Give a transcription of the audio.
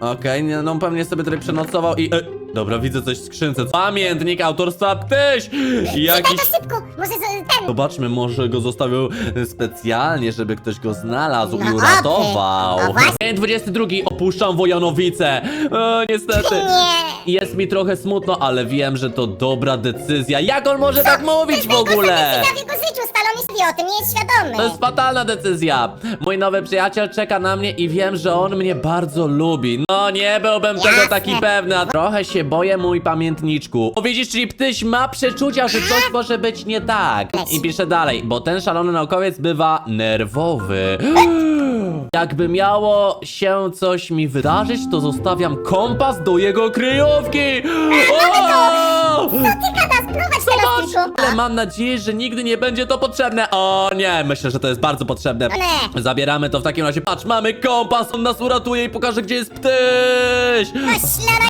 Okej, nie, no pewnie sobie tutaj przenocował i... E, dobra, widzę coś w skrzynce. Pamiętnik autorstwa Ptyś! Jakiś... to szybko, może z, ten... Zobaczmy, może go zostawił specjalnie, żeby ktoś go znalazł No i okej. uratował. No właśnie. Dzień 22 opuszczam Wojanowice. O, niestety. Nie. Jest mi trochę smutno, ale wiem, że to dobra decyzja. Jak on może tak mówić w ogóle? To jest w jego życiu, Stalonis wie o tym, nie jest świadomy. To jest fatalna decyzja. Mój nowy przyjaciel czeka na mnie i wiem, że on mnie bardzo lubi. No nie byłbym tego taki pewny. a Trochę się boję, mój pamiętniczku. O, widzisz, czyli ptyś ma przeczucia, że coś może być nie tak. I pisze dalej, bo ten szalony naukowiec bywa nerwowy. Jakby miało się coś mi wydarzyć, to zostawiam kompas do jego kryjówki. O! Ty teraz tylko. Ale mam nadzieję, że nigdy nie będzie to potrzebne. O nie, myślę, że to jest bardzo potrzebne. Nie. Zabieramy to w takim razie. Patrz, mamy kompas, on nas uratuje i pokaże, gdzie jest ptyś. Masz